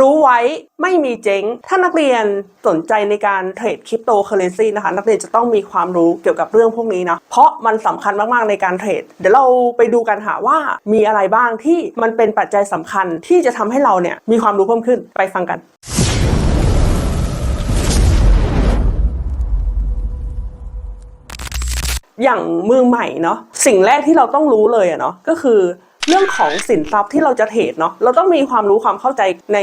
รู้ไว้ไม่มีเจ๊ง ถ้านักเรียนสนใจในการเทรดคริปโตเคอเรนซีนะคะ นักเรียนจะต้องมีความรู้เกี่ยวกับเรื่องพวกนี้นะ เพราะมันสำคัญมากๆในการเทรด เดี๋ยวเราไปดูกันค่ะว่ามีอะไรบ้างที่มันเป็นปัจจัยสำคัญที่จะทำให้เราเนี่ยมีความรู้เพิ่มขึ้นไปฟังกันอย่างมือใหม่เนาะสิ่งแรกที่เราต้องรู้เลยอะเนาะก็คือ เรื่องของสินทรัพย์ที่เราจะเทรดเนาะเราต้องมีความรู้ความเข้าใจใน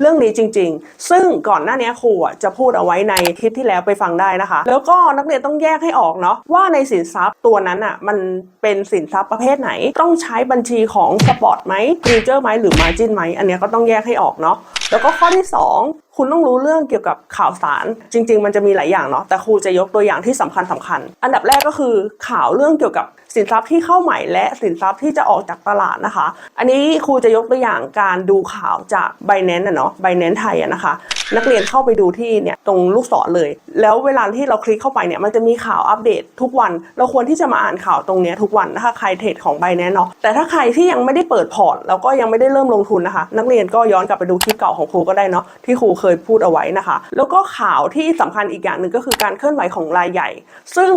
เรื่องนี้จริง ๆ ซึ่งก่อนหน้านี้ครูจะพูดเอาไว้ในคลิปที่แล้วไปฟังได้นะคะ แล้วก็นักเรียนต้องแยกให้ออกเนาะว่าในสินทรัพย์ตัวนั้นอะมันเป็นสินทรัพย์ประเภทไหน ต้องใช้บัญชีของสปอร์ตไหมฟิวเจอร์ไหมหรือมาจินไหมอันนี้ก็ต้องแยกให้ออกเนาะแล้วก็ข้อที่สองคุณต้องรู้เรื่องเกี่ยวกับข่าวสาร จริง ๆ มันจะมีหลายอย่างเนาะแต่ครูจะยกตัวอย่างที่สำคัญสคัญ อันดับแรกก็คือข่าวเรื่องเกี่ยวกับสินทรัพย์ที่เข้าใหม่และสินทรัพย์ที่จะออกจากตลาดนะคะ อันนี้ครูจะยกตัวอย่างการดูข่าวจาก b บ n a n c e อะเนาะ b บ n a n c e ไทยอะนะคะ นักเรียนเข้าไปดูที่เนี่ยตรงลูกศรเลย แล้วเวลาที่เราคลิกเข้าไปเนี่ยมันจะมีข่าวอัปเดตทุกวัน เราควรที่จะมาอ่านข่าวตรงเนี้ยทุกวันนะคะใครเทรดของ b บ n a n c e เนาะแต่ถ้าใครที่ยังไม่ได้เปิดพอร์ตแล้วก็ยังไม่ได้เริ่มลงทุนนะคะ นักเรียนก็ย้อนกลับไปดูคลิปเก่าของครูก็ได้เนาะที่ครูเคยพูดเอาไว้นะคะ แล้วก็ข่าวที่สำคัญอีกอย่างหนึ่งก็คือการเคลื่อนไหวของรายใหญ่ ซึ่ง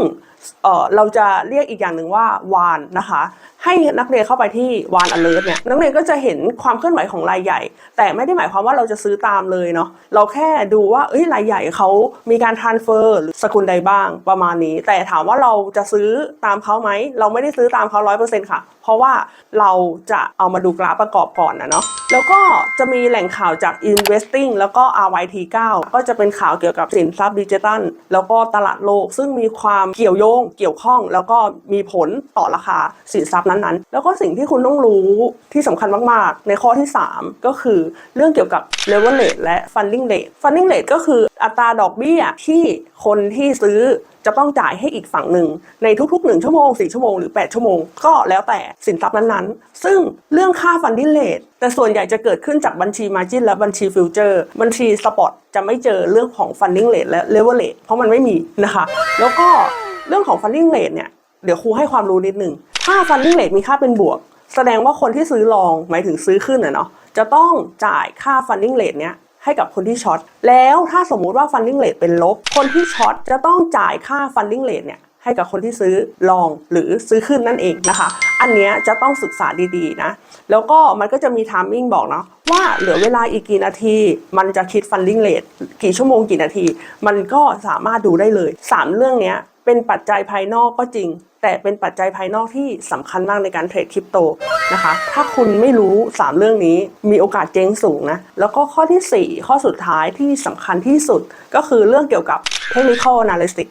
เเราจะเรียกอีกอย่างหนึ่งว่าวานนะคะ ให้นักเรียนเข้าไปที่วาน alert เนี่ยนักเรียนก็จะเห็นความเคลื่อนไหวของรายใหญ่ แต่ไม่ได้หมายความว่าเราจะซื้อตามเลยเนาะเราแค่ดูว่าเอ้ยรายใหญ่เขามีการ transfer หรือสกุลใดบ้างประมาณนี้ แต่ถามว่าเราจะซื้อตามเขาไหมเราไม่ได้ซื้อตามเขาร้อยเปอร์เซ็นต์ค่ะ เพราะว่าเราจะเอามาดูกราฟประกอบก่อนนะเนาะแล้วก็จะมีแหล่งข่าวจาก investing แล้วก็ RYT9 ก็จะเป็นข่าวเกี่ยวกับสินทรัพย์ดิจิทัลแล้วก็ตลาดโลก ซึ่งมีความเกี่ยวโยงเกี่ยวข้อง แล้วก็มีผลต่อราคาสินทรัพย์นั้นๆ แล้วก็สิ่งที่คุณต้องรู้ที่สำคัญมากๆ ในข้อที่ 3 ก็คือเรื่องเกี่ยวกับ leverage และ funding rate funding rate ก็คืออัตราดอกเบี้ยที่คนที่ซื้อจะต้องจ่ายให้อีกฝั่งหนึ่ง ในทุกๆ 1 ชั่วโมง 4 ชั่วโมงหรือ 8 ชั่วโมง ก็แล้วแต่สินทรัพย์นั้นๆ ซึ่งเรื่องค่า funding rate แต่ส่วนใหญ่จะเกิดขึ้นจากบัญชี margin และบัญชี future บัญชี spot จะไม่เจอเรื่องของ funding rate และ leverage เพราะมันไม่มีนะคะ แล้วก็เรื่องของ funding rate เนี่ยเดี๋ยวครูให้ความรู้นิดนึง ถ้า funding rate มีค่าเป็นบวก แสดงว่าคนที่ซื้อลองหมายถึงซื้อขึ้นอะเนาะจะต้องจ่ายค่า funding rate เนี้ยให้กับคนที่ช็อต แล้วถ้าสมมุติว่า funding rate เป็นลบ คนที่ช็อตจะต้องจ่ายค่า funding rate เนี่ยให้กับคนที่ซื้อลองหรือซื้อขึ้นนั่นเองนะคะ อันเนี้ยจะต้องศึกษาดีๆนะ แล้วก็มันก็จะมี timing บอกเนาะว่าเหลือเวลาอีกกี่นาที มันจะคิด funding rate กี่ชั่วโมงกี่นาที มันก็สามารถดูได้เลย 3 เรื่องเนี้ย เป็นปัจจัยภายนอกก็จริง แต่เป็นปัจจัยภายนอกที่สำคัญมากในการเทรดคริปโตนะคะ ถ้าคุณไม่รู้ 3 เรื่องนี้มีโอกาสเจ๊งสูงนะ แล้วก็ข้อทีสี่4 ข้อสุดท้ายที่สำคัญที่สุดก็คือเรื่องเกี่ยวกับ technical analysis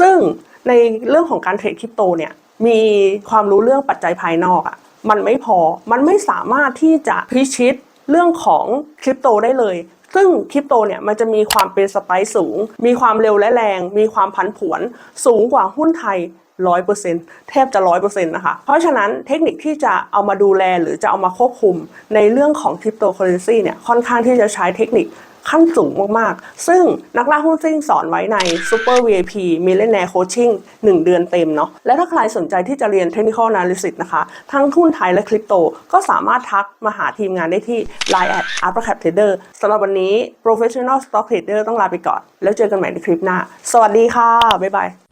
ซึ่งในเรื่องของการเทรดคริปโตเนี่ยมีความรู้เรื่องปัจจัยภายนอกอะ่ะมันไม่พอมันไม่สามารถที่จะพิชิตเรื่องของคริปโตได้เลย ซึ่งคริปโตเนี่ยมันจะมีความเป็นสไปซ์สูง มีความเร็วและแรง มีความผันผวน สูงกว่าหุ้นไทยร้อยเปอร์เซ็นแทบจะร้อยเปอร์เซ็นต์นะคะ เพราะฉะนั้นเทคนิคที่จะเอามาดูแลหรือจะเอามาควบคุมในเรื่องของคริปโตเคอเรนซีเนี่ยค่อนข้างที่จะใช้เทคนิค ขั้นสูงมากๆ ซึ่งนักล่าหุ้นซิ่งสอนไว้ใน Super VIP Millionaire Coaching 1 เดือนเต็มเนาะและถ้าใครสนใจที่จะเรียน Technical Analysis นะคะ ทั้งหุ้นไทยและคริปโต ก็สามารถทักมาหาทีมงานได้ที่ Line at a p r c a p Trader สำหรับวันนี้ Professional Stock Trader ต้องลาไปก่อน แล้วเจอกันใหม่ในคลิปหน้า สวัสดีค่ะ บ๊ายบาย